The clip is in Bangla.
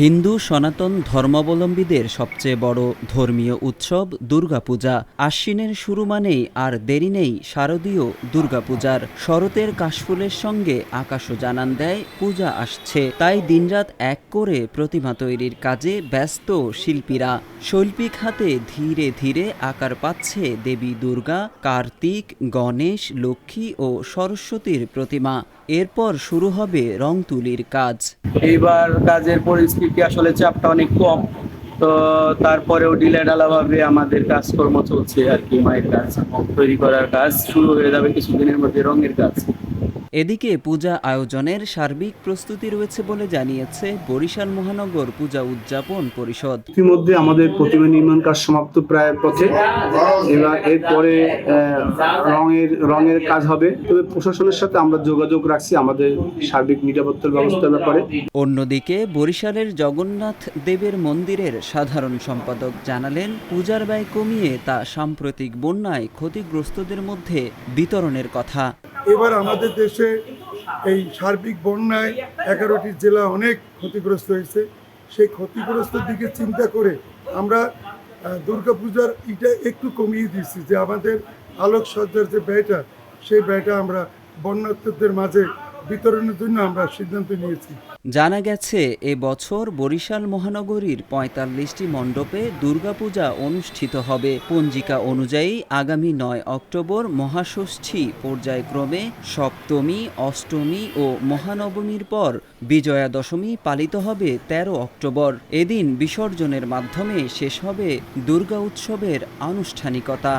হিন্দু, সনাতন ধর্মাবলম্বীদের সবচেয়ে বড় ধর্মীয় উৎসব দুর্গাপূজা। আশ্বিনের শুরু মানেই আর দেরি নেই শারদীয় দুর্গাপূজার। শরতের কাশফুলের সঙ্গে আকাশও জানান দেয়, পূজা আসছে। তাই দিনরাত এক করে প্রতিমা তৈরির কাজে ব্যস্ত শিল্পীরা। শৈল্পিক হাতে ধীরে ধীরে আকার পাচ্ছে দেবী দুর্গা, কার্তিক, গণেশ, লক্ষ্মী ও সরস্বতীর প্রতিমা। এরপর শুরু হবে রং তুলির কাজ। এইবার কাজের পরিস্থিতি আসলে চাপটা অনেক কম। তো তারপরেও ঢিলেঢালাভাবে আমাদের কাজকর্ম চলছে আর কি, মায়ের কাজ তৈরি করার কাজ শুরু হয়ে যাবে কিছুদিনের মধ্যে রঙের কাজ। এদিকে পূজা আয়োজনের সার্বিক প্রস্তুতি রয়েছে বলে জানিয়েছে বরিশাল মহানগর পূজা উদযাপন পরিষদ। ইতিমধ্যে আমাদের প্রতিমা নির্মাণ কাজ সমাপ্ত প্রায় পথে। এবার এরপরে রঙের রঙের কাজ হবে। তবে প্রশাসনের সাথে আমরা যোগাযোগ রাখছি আমাদের সার্বিক নিরাপত্তার ব্যবস্থার ব্যাপারে। অন্যদিকে বরিশালের জগন্নাথ দেবের মন্দিরের সাধারণ সম্পাদক জানালেন পূজার ব্যয় কমিয়ে তা সাম্প্রতিক বন্যায় ক্ষতিগ্রস্তদের মধ্যে বিতরণের কথা। এবার আমাদের দেশে এই সার্বিক বন্যায় এগারোটি জেলা অনেক ক্ষতিগ্রস্ত হয়েছে। সেই ক্ষতিগ্রস্তর দিকে চিন্তা করে আমরা দুর্গাপূজার এটা একটু কমিয়ে দিচ্ছি যে আমাদের আলোকসজ্জার যে ব্যয়টা, সেই ব্যয়টা আমরা বন্যার্থদের মাঝে বিতরণের জন্য আমরা সিদ্ধান্ত নিয়েছি। জানা গেছে, এ বছর বরিশাল মহানগরীর পঁয়তাল্লিশটি মণ্ডপে দুর্গাপূজা অনুষ্ঠিত হবে। পঞ্জিকা অনুযায়ী আগামী নয় অক্টোবর মহাষষ্ঠী পর্যায়ক্রমে সপ্তমী, অষ্টমী ও মহানবমীর পর বিজয়া দশমী পালিত হবে ১৩ অক্টোবর। এদিন বিসর্জনের মাধ্যমে শেষ হবে দুর্গা উৎসবের আনুষ্ঠানিকতা।